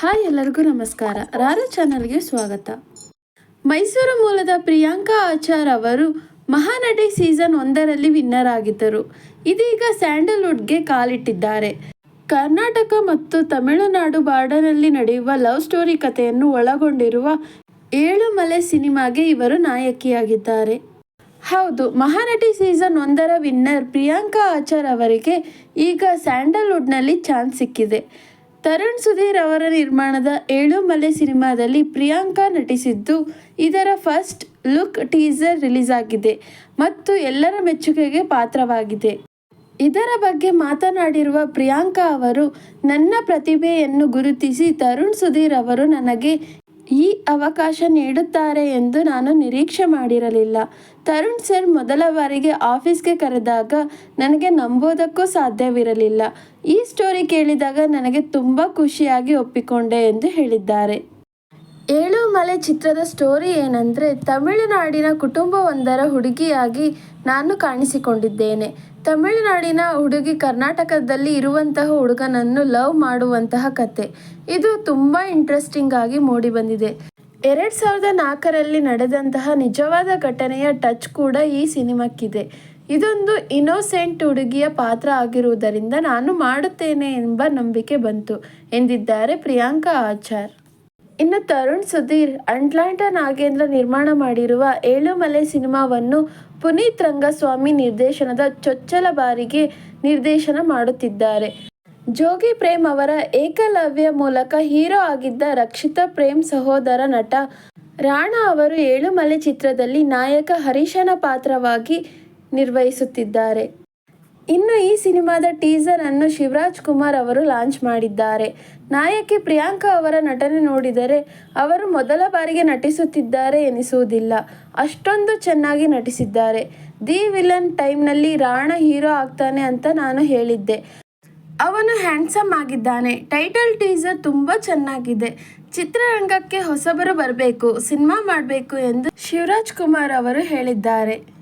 Hi ಎಲ್ಲರಿಗೂ ನಮಸ್ಕಾರ. ರಾರ ಚಾನಲ್ಗೆ ಸ್ವಾಗತ. ಮೈಸೂರು ಮೂಲದ ಪ್ರಿಯಾಂಕಾ ಆಚಾರ್ ಅವರು ಮಹಾನಟಿ ಸೀಸನ್ ಒಂದರಲ್ಲಿ ವಿನ್ನರ್ ಆಗಿದ್ದರು ಇದೀಗ ಸ್ಯಾಂಡಲ್ವುಡ್ಗೆ ಕಾಲಿಟ್ಟಿದ್ದಾರೆ. ಕರ್ನಾಟಕ ಮತ್ತು ತಮಿಳುನಾಡು ಬಾರ್ಡರ್ನಲ್ಲಿ ನಡೆಯುವ ಲವ್ ಸ್ಟೋರಿ ಕಥೆಯನ್ನು ಒಳಗೊಂಡಿರುವ ಏಳು ಮಲೆ ಸಿನಿಮಾಗೆ ಇವರು ನಾಯಕಿಯಾಗಿದ್ದಾರೆ. ಹೌದು, ಮಹಾನಟಿ ಸೀಸನ್ ಒಂದರ ವಿನ್ನರ್ ಪ್ರಿಯಾಂಕಾ ಆಚಾರ್ ಅವರಿಗೆ ಈಗ ಸ್ಯಾಂಡಲ್ವುಡ್ನಲ್ಲಿ ಚಾನ್ಸ್ ಸಿಕ್ಕಿದೆ. ತರುಣ್ ಸುಧೀರ್ ಅವರ ನಿರ್ಮಾಣದ ಏಳು ಮಲೆ ಸಿನಿಮಾದಲ್ಲಿ ಪ್ರಿಯಾಂಕಾ ನಟಿಸಿದ್ದು, ಇದರ ಫಸ್ಟ್ ಲುಕ್ ಟೀಸರ್ ರಿಲೀಸ್ ಆಗಿದೆ ಮತ್ತು ಎಲ್ಲರ ಮೆಚ್ಚುಗೆಗೆ ಪಾತ್ರವಾಗಿದೆ. ಇದರ ಬಗ್ಗೆ ಮಾತನಾಡಿರುವ ಪ್ರಿಯಾಂಕಾ ಅವರು, ನನ್ನ ಪ್ರತಿಭೆಯನ್ನು ಗುರುತಿಸಿ ತರುಣ್ ಸುಧೀರ್ ಅವರು ನನಗೆ ಈ ಅವಕಾಶ ನೀಡುತ್ತಾರೆ ಎಂದು ನಾನು ನಿರೀಕ್ಷೆ ಮಾಡಿರಲಿಲ್ಲ. ತರುಣ್ ಸರ್ ಮೊದಲ ಬಾರಿಗೆ ಆಫೀಸ್ಗೆ ಕರೆದಾಗ ನನಗೆ ನಂಬೋದಕ್ಕೂ ಸಾಧ್ಯವಿರಲಿಲ್ಲ. ಈ ಸ್ಟೋರಿ ಕೇಳಿದಾಗ ನನಗೆ ತುಂಬ ಖುಷಿಯಾಗಿ ಒಪ್ಪಿಕೊಂಡೆ ಎಂದು ಹೇಳಿದ್ದಾರೆ. ಮಲೆ ಚಿತ್ರದ ಸ್ಟೋರಿ ಏನಂದರೆ, ತಮಿಳುನಾಡಿನ ಕುಟುಂಬವೊಂದರ ಹುಡುಗಿಯಾಗಿ ನಾನು ಕಾಣಿಸಿಕೊಂಡಿದ್ದೇನೆ. ತಮಿಳುನಾಡಿನ ಹುಡುಗಿ ಕರ್ನಾಟಕದಲ್ಲಿ ಇರುವಂತಹ ಹುಡುಗನನ್ನು ಲವ್ ಮಾಡುವಂತಹ ಕತೆ. ಇದು ತುಂಬ ಇಂಟ್ರೆಸ್ಟಿಂಗ್ ಆಗಿ ಮೂಡಿಬಂದಿದೆ ಎರಡು ಸಾವಿರದ ನಾಲ್ಕರಲ್ಲಿ ನಡೆದಂತಹ ನಿಜವಾದ ಘಟನೆಯ ಟಚ್ ಕೂಡ ಈ ಸಿನಿಮಾಕ್ಕಿದೆ. ಇದೊಂದು ಇನೋಸೆಂಟ್ ಹುಡುಗಿಯ ಪಾತ್ರ ಆಗಿರುವುದರಿಂದ ನಾನು ಮಾಡುತ್ತೇನೆ ಎಂಬ ನಂಬಿಕೆ ಬಂತು, ಎಂದಿದ್ದಾರೆ ಪ್ರಿಯಾಂಕಾ ಆಚಾರ್. ಇನ್ನು ತರುಣ್ ಸುಧೀರ್, ಅಂಟ್ಲಾಂಟ ನಾಗೇಂದ್ರ ನಿರ್ಮಾಣ ಮಾಡಿರುವ ಏಳುಮಲೆ ಸಿನಿಮಾವನ್ನು ಪುನೀತ್ ರಂಗಸ್ವಾಮಿ ನಿರ್ದೇಶನದ ಚೊಚ್ಚಲ ಬಾರಿಗೆ ನಿರ್ದೇಶನ ಮಾಡುತ್ತಿದ್ದಾರೆ. ಜೋಗಿ ಪ್ರೇಮ್ ಅವರ ಏಕಲವ್ಯ ಮೂಲಕ ಹೀರೋ ಆಗಿದ್ದ ರಕ್ಷಿತಾ ಪ್ರೇಮ್ ಸಹೋದರ ನಟ ರಾಣಾ ಅವರು ಏಳುಮಲೆ ಚಿತ್ರದಲ್ಲಿ ನಾಯಕ ಹರೀಶನ ಪಾತ್ರವಾಗಿ ನಿರ್ವಹಿಸುತ್ತಿದ್ದಾರೆ. ಇನ್ನು ಈ ಸಿನಿಮಾದ ಟೀಸರ್ ಅನ್ನು ಶಿವರಾಜ್ ಕುಮಾರ್ ಅವರು ಲಾಂಚ್ ಮಾಡಿದ್ದಾರೆ. ನಾಯಕಿ ಪ್ರಿಯಾಂಕಾ ಅವರ ನಟನೆ ನೋಡಿದರೆ ಅವರು ಮೊದಲ ಬಾರಿಗೆ ನಟಿಸುತ್ತಿದ್ದಾರೆ ಎನಿಸುವುದಿಲ್ಲ. ಅಷ್ಟೊಂದು ಚೆನ್ನಾಗಿ ನಟಿಸಿದ್ದಾರೆ. ದಿ ವಿಲನ್ ಟೈಮ್ನಲ್ಲಿ ರಾಣ ಹೀರೋ ಆಗ್ತಾನೆ ಅಂತ ನಾನು ಹೇಳಿದ್ದೆ. ಅವನು ಹ್ಯಾಂಡ್ಸಮ್ ಆಗಿದ್ದಾನೆ. ಟೈಟಲ್ ಟೀಸರ್ ತುಂಬ ಚೆನ್ನಾಗಿದೆ. ಚಿತ್ರರಂಗಕ್ಕೆ ಹೊಸಬರು ಬರಬೇಕು, ಸಿನಿಮಾ ಮಾಡಬೇಕು ಎಂದು ಶಿವರಾಜ್ ಕುಮಾರ್ ಅವರು ಹೇಳಿದ್ದಾರೆ.